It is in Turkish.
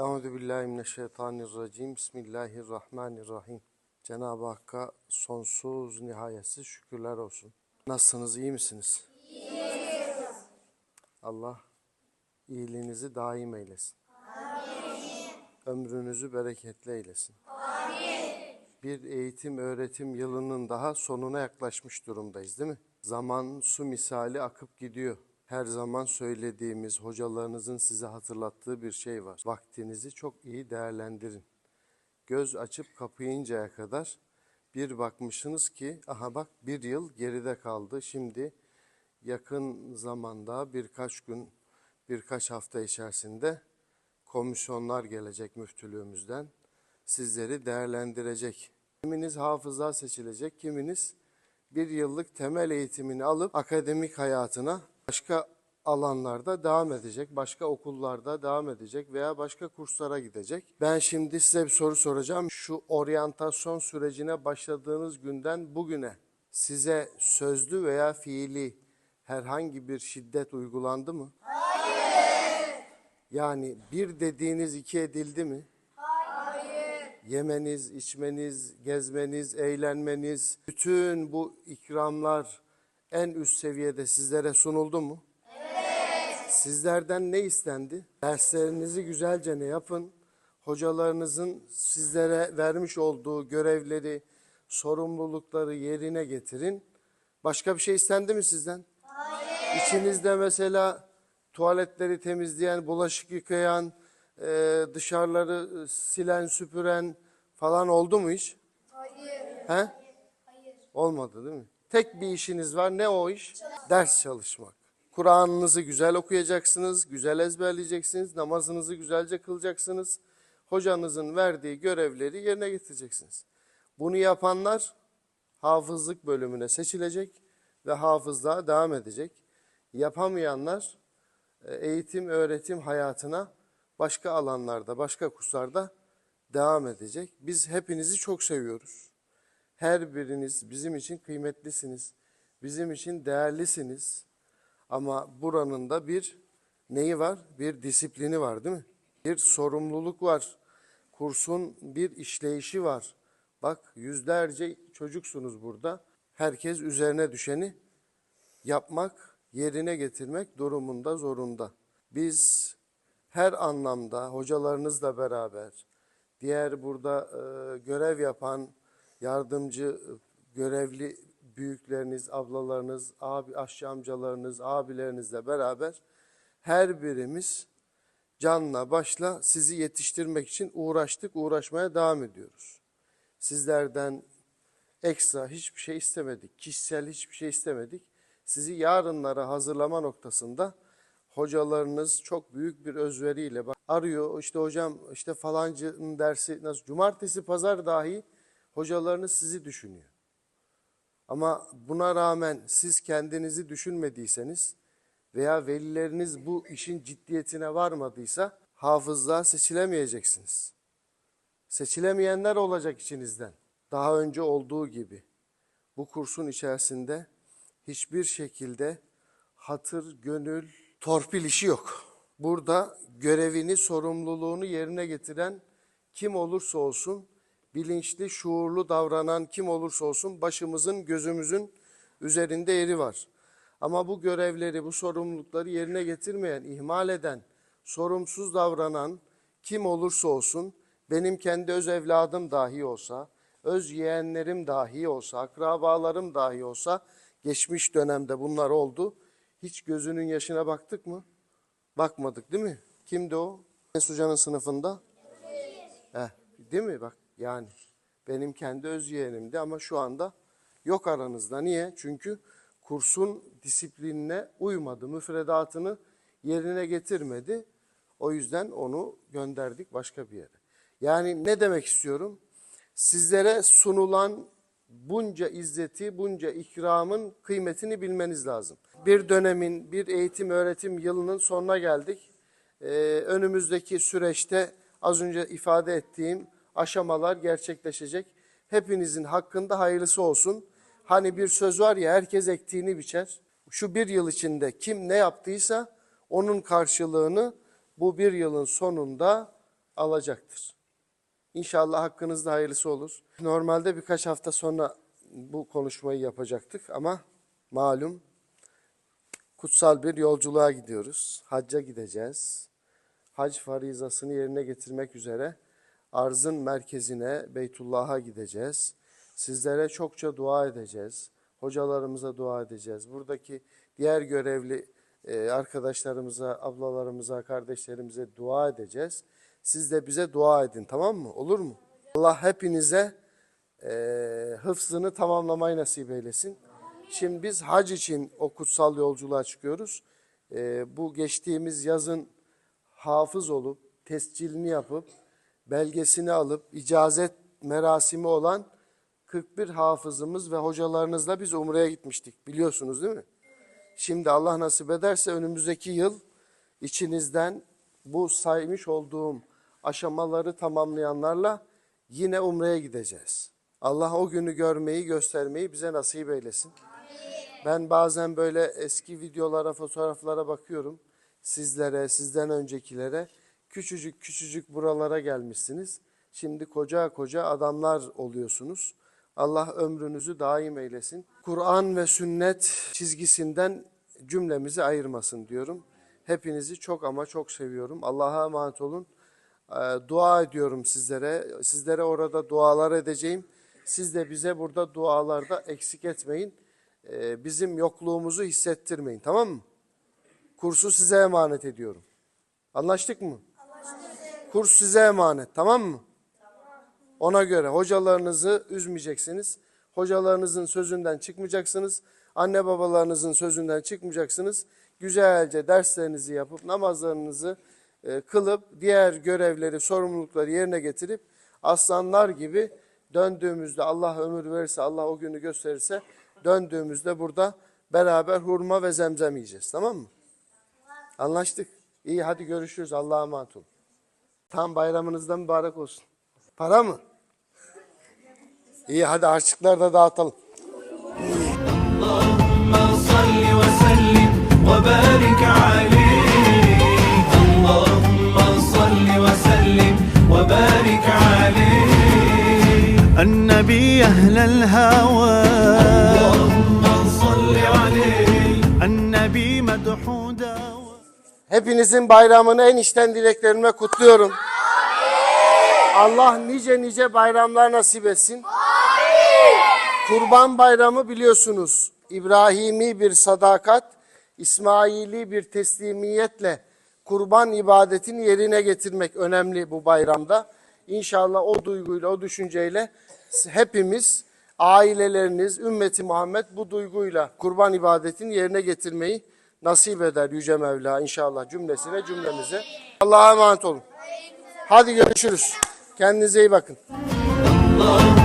Euzu billahi mineşşeytanirracim. Bismillahirrahmanirrahim. Cenab-ı Hakk'a sonsuz nihayetsiz şükürler olsun. Nasılsınız, iyi misiniz? İyiyiz. Allah iyiliğinizi daim eylesin. Amin. Ömrünüzü bereketli eylesin. Amin. Bir eğitim öğretim yılının daha sonuna yaklaşmış durumdayız değil mi? Zaman su misali akıp gidiyor. Her zaman söylediğimiz hocalarınızın size hatırlattığı bir şey var. Vaktinizi çok iyi değerlendirin. Göz açıp kapayıncaya kadar bir bakmışsınız ki aha bak bir yıl geride kaldı. Şimdi yakın zamanda birkaç gün, birkaç hafta içerisinde komisyonlar gelecek müftülüğümüzden. Sizleri değerlendirecek. Kiminiz hafıza seçilecek, kiminiz bir yıllık temel eğitimini alıp akademik hayatına başka alanlarda devam edecek, başka okullarda devam edecek veya başka kurslara gidecek. Ben şimdi size bir soru soracağım. Şu oryantasyon sürecine başladığınız günden bugüne size sözlü veya fiili herhangi bir şiddet uygulandı mı? Hayır. Yani bir dediğiniz iki edildi mi? yemeniz, içmeniz, gezmeniz, eğlenmeniz, bütün bu ikramlar en üst seviyede sizlere sunuldu mu? Evet. Sizlerden ne istendi? Derslerinizi güzelce ne yapın? Hocalarınızın sizlere vermiş olduğu görevleri, sorumlulukları yerine getirin. Başka bir şey istendi mi sizden? Hayır. İçinizde mesela tuvaletleri temizleyen, bulaşık yıkayan, e, dışarıları silen, süpüren falan oldu mu hiç? Hayır. He? Hayır. Olmadı değil mi? Tek bir işiniz var. Ne o iş? Ders çalışmak. Kur'an'ınızı güzel okuyacaksınız, güzel ezberleyeceksiniz, namazınızı güzelce kılacaksınız. Hocanızın verdiği görevleri yerine getireceksiniz. Bunu yapanlar hafızlık bölümüne seçilecek ve hafızlığa devam edecek. Yapamayanlar e, eğitim, öğretim hayatına başka alanlarda, başka kurslarda devam edecek. Biz hepinizi çok seviyoruz. Her biriniz bizim için kıymetlisiniz. Bizim için değerlisiniz. Ama buranın da bir neyi var? Bir disiplini var değil mi? Bir sorumluluk var. Kursun bir işleyişi var. Bak yüzlerce çocuksunuz burada. Herkes üzerine düşeni yapmak, yerine getirmek durumunda, zorunda. Biz her anlamda hocalarınızla beraber, diğer burada e, görev yapan yardımcı görevli büyükleriniz, ablalarınız, abi, aşçı amcalarınız, abilerinizle beraber her birimiz canla başla sizi yetiştirmek için uğraştık, uğraşmaya devam ediyoruz. Sizlerden ekstra hiçbir şey istemedik, kişisel hiçbir şey istemedik. Sizi yarınlara hazırlama noktasında hocalarınız çok büyük bir özveriyle bak- arıyor. İşte hocam işte falancının dersi nasıl cumartesi pazar dahi hocalarınız sizi düşünüyor. Ama buna rağmen siz kendinizi düşünmediyseniz veya velileriniz bu işin ciddiyetine varmadıysa hafızlığa seçilemeyeceksiniz. Seçilemeyenler olacak içinizden. Daha önce olduğu gibi bu kursun içerisinde hiçbir şekilde hatır, gönül, torpil işi yok. Burada görevini, sorumluluğunu yerine getiren kim olursa olsun, bilinçli, şuurlu davranan kim olursa olsun başımızın, gözümüzün üzerinde yeri var. Ama bu görevleri, bu sorumlulukları yerine getirmeyen, ihmal eden, sorumsuz davranan kim olursa olsun, benim kendi öz evladım dahi olsa, öz yeğenlerim dahi olsa, akrabalarım dahi olsa, geçmiş dönemde bunlar oldu. Hiç gözünün yaşına baktık mı? Bakmadık değil mi? Kimdi o? Enes Hoca'nın sınıfında? Heh, değil mi? Bak yani benim kendi öz yeğenimdi ama şu anda yok aranızda. Niye? Çünkü kursun disiplinine uymadı. Müfredatını yerine getirmedi. O yüzden onu gönderdik başka bir yere. Yani ne demek istiyorum? Sizlere sunulan bunca izzeti, bunca ikramın kıymetini bilmeniz lazım. Bir dönemin, bir eğitim öğretim yılının sonuna geldik. Ee, önümüzdeki süreçte az önce ifade ettiğim aşamalar gerçekleşecek. Hepinizin hakkında hayırlısı olsun. Hani bir söz var ya herkes ektiğini biçer. Şu bir yıl içinde kim ne yaptıysa onun karşılığını bu bir yılın sonunda alacaktır. İnşallah hakkınızda hayırlısı olur. Normalde birkaç hafta sonra bu konuşmayı yapacaktık ama malum kutsal bir yolculuğa gidiyoruz. Hacca gideceğiz. Hac farizasını yerine getirmek üzere arzın merkezine Beytullah'a gideceğiz. Sizlere çokça dua edeceğiz. Hocalarımıza dua edeceğiz. Buradaki diğer görevli e, arkadaşlarımıza, ablalarımıza, kardeşlerimize dua edeceğiz. Siz de bize dua edin tamam mı? Olur mu? Allah hepinize e, hıfzını tamamlamayı nasip eylesin. Şimdi biz hac için o kutsal yolculuğa çıkıyoruz. E, bu geçtiğimiz yazın hafız olup, tescilini yapıp, belgesini alıp, icazet merasimi olan 41 hafızımız ve hocalarınızla biz Umre'ye gitmiştik. Biliyorsunuz değil mi? Şimdi Allah nasip ederse önümüzdeki yıl içinizden bu saymış olduğum aşamaları tamamlayanlarla yine Umre'ye gideceğiz. Allah o günü görmeyi, göstermeyi bize nasip eylesin. Ben bazen böyle eski videolara, fotoğraflara bakıyorum. Sizlere, sizden öncekilere. Küçücük küçücük buralara gelmişsiniz. Şimdi koca koca adamlar oluyorsunuz. Allah ömrünüzü daim eylesin. Kur'an ve sünnet çizgisinden cümlemizi ayırmasın diyorum. Hepinizi çok ama çok seviyorum. Allah'a emanet olun. Ee, Dua ediyorum sizlere. Sizlere orada dualar edeceğim. Siz de bize burada dualarda eksik etmeyin. Ee, Bizim yokluğumuzu hissettirmeyin. Tamam mı? Kursu size emanet ediyorum. Anlaştık mı? Kurs size emanet. Tamam mı? Ona göre hocalarınızı üzmeyeceksiniz. Hocalarınızın sözünden çıkmayacaksınız. Anne babalarınızın sözünden çıkmayacaksınız. Güzelce derslerinizi yapıp namazlarınızı e, kılıp diğer görevleri, sorumlulukları yerine getirip aslanlar gibi döndüğümüzde Allah ömür verirse, Allah o günü gösterirse döndüğümüzde burada beraber hurma ve zemzem yiyeceğiz. Tamam mı? Anlaştık. İyi hadi görüşürüz. Allah'a emanet olun. Tam bayramınızdan mübarek olsun. Para mı? İyi hadi harçlıklar da dağıtalım. اللهم صل وسلم وبارك عليه اللهم صل وسلم وبارك عليه النبي أهل الهوى Hepinizin bayramını en içten dileklerimle kutluyorum. Allah nice nice bayramlar nasip etsin. Kurban bayramı biliyorsunuz. İbrahimi bir sadakat, İsmaili bir teslimiyetle kurban ibadetini yerine getirmek önemli bu bayramda. İnşallah o duyguyla, o düşünceyle hepimiz, aileleriniz, ümmeti Muhammed bu duyguyla kurban ibadetini yerine getirmeyi nasip eder Yüce Mevla inşallah cümlesi ve cümlemize. Allah'a emanet olun. Hadi görüşürüz. Kendinize iyi bakın. Allah.